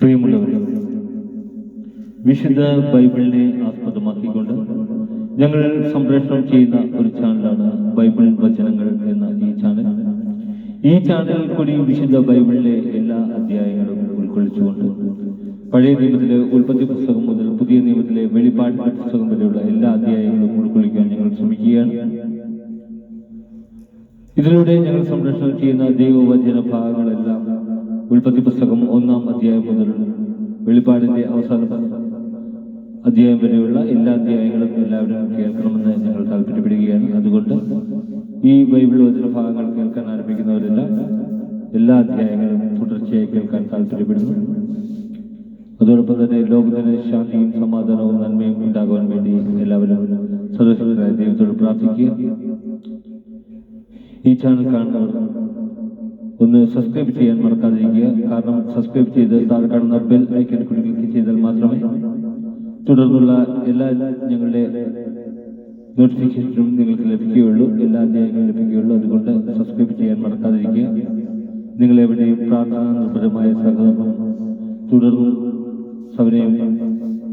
പ്രിയമുള്ളവരെ വിശുദ്ധ ബൈബിളിനെ ആസ്പദമാക്കിക്കൊണ്ട് ഞങ്ങൾ സംപ്രേഷണം ചെയ്യുന്ന ഒരു ചാനലാണ് ബൈബിൾ വചനങ്ങൾ എന്ന ഈ ചാനൽ. ഈ ചാനലിൽ കൂടി വിശുദ്ധ ബൈബിളിലെ എല്ലാ അധ്യായങ്ങളും ഉൾക്കൊള്ളിച്ചുകൊണ്ട് പഴയ നിയമത്തിലെ ഉൽപ്പത്തി പുസ്തകം മുതൽ പുതിയ നിയമത്തിലെ വെളിപാട് പുസ്തകം വരെയുള്ള എല്ലാ അധ്യായങ്ങളും ഉൾക്കൊള്ളിക്കാൻ ഞങ്ങൾ ശ്രമിക്കുകയാണ്. ഇതിലൂടെ ഞങ്ങൾ സംരക്ഷണം ചെയ്യുന്ന ദൈവവചന ഭാഗങ്ങളെല്ലാം ഉൽപ്പത്തി പുസ്തകം ഒന്നാം അധ്യായം മുതൽ വെളിപ്പാടിന്റെ അവസാന അധ്യായം വരെയുള്ള എല്ലാ അധ്യായങ്ങളും എല്ലാവരും കേൾക്കണമെന്ന് ഞങ്ങൾ താല്പര്യപ്പെടുകയാണ്. അതുകൊണ്ട് ഈ ബൈബിൾ വചന ഭാഗങ്ങൾ കേൾക്കാൻ ആരംഭിക്കുന്നവരെല്ലാം എല്ലാ അധ്യായങ്ങളും തുടർച്ചയായി കേൾക്കാൻ താല്പര്യപ്പെടുന്നു. അതോടൊപ്പം തന്നെ ലോകത്തിന് ശാന്തിയും സമാധാനവും നന്മയും ഉണ്ടാകുവാൻ വേണ്ടി എല്ലാവരും സദസ്യരായ ദൈവത്തോട് പ്രാർത്ഥിക്കുക. ഈ ചാനൽ കാണുന്നവർ ഒന്ന് സബ്സ്ക്രൈബ് ചെയ്യാൻ മറക്കാതിരിക്കുക. കാരണം സബ്സ്ക്രൈബ് ചെയ്ത് താഴെ കാണുന്ന ബെൽ ഐക്കൺ ക്ലിക്ക് ചെയ്താൽ മാത്രമേ തുടർന്നുള്ള എല്ലാ ഞങ്ങളുടെ നോട്ടിഫിക്കേഷനും നിങ്ങൾക്ക് ലഭിക്കുകയുള്ളൂ. എല്ലാ അധ്യായങ്ങളും ലഭിക്കുകയുള്ളൂ. അതുകൊണ്ട് സബ്സ്ക്രൈബ് ചെയ്യാൻ മറക്കാതിരിക്കുക. നിങ്ങൾ എവിടെയും പ്രാർത്ഥന നിർഭരമായ സഹകരണം തുടർന്നും സൗരയും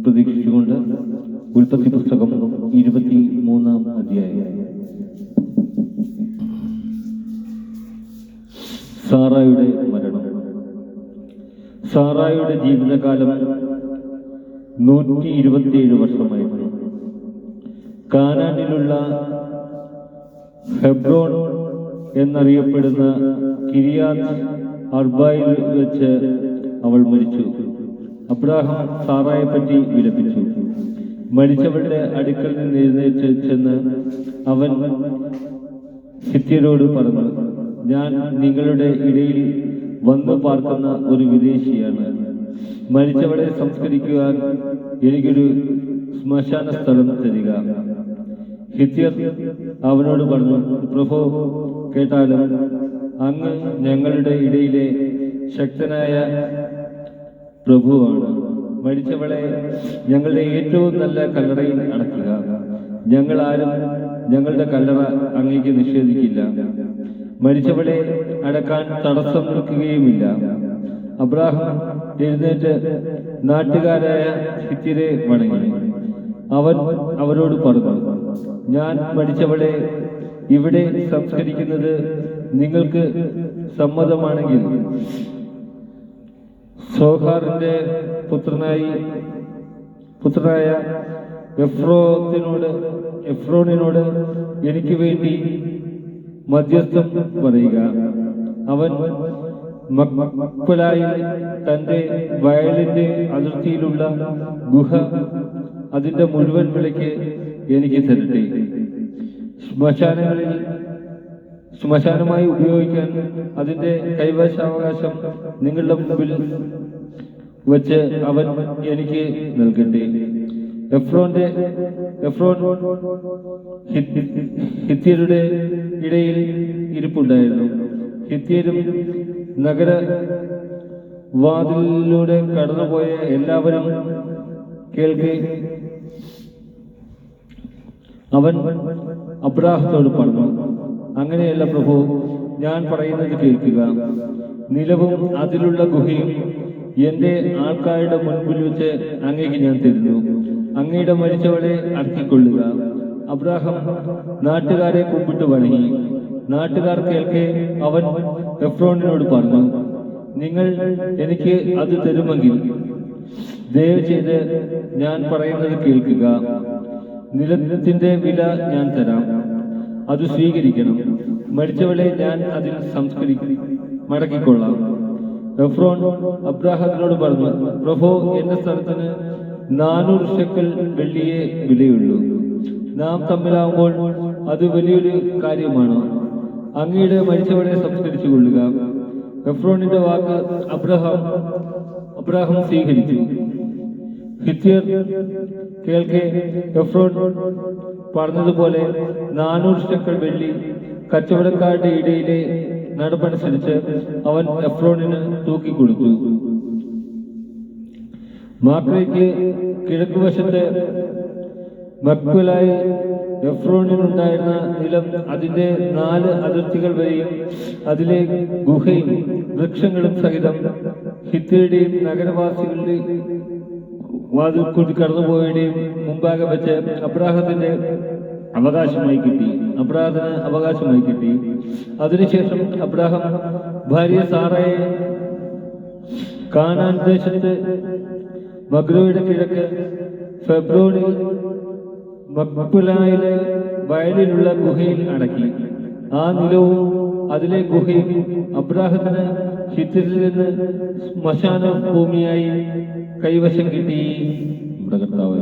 പ്രതീക്ഷിച്ചുകൊണ്ട് ഉൽപ്പത്തി പുസ്തകം ഇരുപത്തി മൂന്നാം അധ്യായം. സാറായുടെ മരണം. സാറായുടെ ജീവിതകാലം നൂറ്റി ഇരുപത്തിയേഴ് വർഷമായിരുന്നു. കാനാനിലുള്ള ഹെബ്രോൺ എന്നറിയപ്പെടുന്ന കിരിയാത്ത് അർബായിൽ വെച്ച് അവൾ മരിച്ചു. അബ്രാഹാം സാറായെ പറ്റി വിലപിച്ചു. മരിച്ചവളുടെ അടുക്കൽ നിന്ന് എഴുന്നേറ്റ് ചെന്ന് അവൻ ഹിത്യരോട് പറഞ്ഞു ഞാൻ നിങ്ങളുടെ ഇടയിൽ വന്നു പാർക്കുന്ന ഒരു വിദേശിയാണ്. മരിച്ചവരെ സംസ്കരിക്കുവാൻ എനിക്കൊരു ശ്മശാന സ്ഥലം തരിക. ഹിത്യർ അവനോട് പറഞ്ഞു പ്രഭോ കേട്ടാലും അങ്ങ് ഞങ്ങളുടെ ഇടയിലെ ശക്തനായ പ്രഭുവാണ്. മരിച്ചവളെ ഞങ്ങളുടെ ഏറ്റവും നല്ല കല്ലറയിൽ അടക്കുക. ഞങ്ങളാരും ഞങ്ങളുടെ കല്ലറ അങ്ങേക്ക് നിഷേധിക്കില്ല. മരിച്ചവളെ അടക്കാൻ തടസ്സം നിൽക്കുകയുമില്ല അബ്രാഹം എഴുന്നേറ്റ് നാട്ടുകാരായ ഹിത്തിരെ വണങ്ങി. അവൻ അവരോട് പറഞ്ഞു ഞാൻ മരിച്ചവളെ ഇവിടെ സംസ്കരിക്കുന്നത് നിങ്ങൾക്ക് സമ്മതമാണെങ്കിൽ. സോഹാറിന്റെ പുത്രനായി പുത്രനായ എഫ്രോത്തിനോട് എഫ്രോണിനോട് എനിക്ക് വേണ്ടി മധ്യസ്ഥം പറയുക. അവൻ മക്കളായി തന്റെ വയലിന്റെ അതിർത്തിയിലുള്ള ഗുഹ അതിന്റെ മുഴുവൻ വിലയ്ക്ക് എനിക്ക് തരട്ടെ. ശ്മശാനങ്ങളിൽ ശ്മശാനമായി ഉപയോഗിക്കാൻ അതിന്റെ കൈവശാവകാശം നിങ്ങളുടെ മുമ്പിൽ വച്ച് അവൻ എനിക്ക് നൽകട്ടെ. എഫ്രോന്റെ എഫ്രോൻ ഹിത്യരുടെ ഇടയിൽ ഇരിപ്പുണ്ടായിരുന്നു. ഹിത്യരും നഗര വാതിലിലൂടെ കടന്നുപോയ എല്ലാവരും കേൾക്കെ അവൻ അബ്രാഹത്തോട് പറഞ്ഞു അങ്ങനെയല്ല പ്രഭു ഞാൻ പറയുന്നത് കേൾക്കുക. നിലവും അതിലുള്ള ഗുഹയും എന്റെ ആൾക്കാരുടെ മുൻപിൽ വെച്ച് അങ്ങേക്ക് ഞാൻ തരുന്നു. അങ്ങയുടെ മരിച്ചവളെ അടക്കിക്കൊള്ളുക. അബ്രാഹം നാട്ടുകാരെ കൂപ്പിട്ട് വണങ്ങി. നാട്ടുകാർ കേൾക്കെ അവൻ എഫ്രോണിനോട് പറഞ്ഞു നിങ്ങൾ എനിക്ക് അത് തരുമെങ്കിൽ ദയവ് ചെയ്ത് ഞാൻ പറയുന്നത് കേൾക്കുക. നിലത്തിന്റെ വില ഞാൻ തരാം. അത് സ്വീകരിക്കണം. മരിച്ചവളെ ഞാൻ അതിൽ സംസ്കരിക്കും. മടക്കിക്കൊള്ളാം. എഫ്രോൺ അബ്രാഹത്തിനോട് പറഞ്ഞു പ്രഭോ എന്റെ സ്ഥലത്തിന് നാനൂറ് ഷെക്കൽ വെള്ളിയെ വിലയുള്ളൂ. നാം തമ്മിലാവുമ്പോൾ അത് വലിയൊരു കാര്യമാണ്. അങ്ങയുടെ മരിച്ചവരെ സംസ്കരിച്ചു കൊള്ളുക. എഫ്രോണിന്റെ വാക്ക് അബ്രഹാം അബ്രഹാം സ്വീകരിച്ചു. ഹിത്യർ കേൾക്കെ എഫ്രോൺ പറഞ്ഞതുപോലെ നാനൂറ് ഷെക്കൽ വെള്ളി കച്ചവടക്കാരുടെ ഇടയിലെ നടപ്പനുസരിച്ച് അവൻ എഫ്രോണിന് തൂക്കിക്കൊടുത്തു. മാക്രയ്ക്ക് കിഴക്കുവശത്ത് മക്ബലായി എഫ്രോണിനുണ്ടായിരുന്ന നിലം അതിന്റെ നാല് അതിർത്തികൾ വരെയും അതിലെ ഗുഹയും വൃക്ഷങ്ങളും സഹിതം ഹിത്തയുടെയും നഗരവാസികളുടെ വാതിൽ കൂടി കടന്നുപോയുടെയും മുമ്പാകെ വെച്ച് അബ്രാഹത്തിന്റെ അവകാശമായി കിട്ടി. അബ്രാഹത്തിന് അവകാശമായി കിട്ടി. അതിനുശേഷം അബ്രാഹം ഭാര്യ സാറയെ കാനാൻ ദേശത്ത് മഗ്രോയുടെ കിഴക്ക് ഫെബ്രുവരി മക്പുലായിലെ വയലിലുള്ള ഗുഹയിൽ അടക്കി. ആ നിലവും അതിലെ ഗുഹയും അബ്രാഹത്തിന് ഹിത്തിരിൽ നിന്ന് ശ്മശാന ഭൂമിയായി കൈവശം കിട്ടി. നമ്മുടെ കർത്താവ്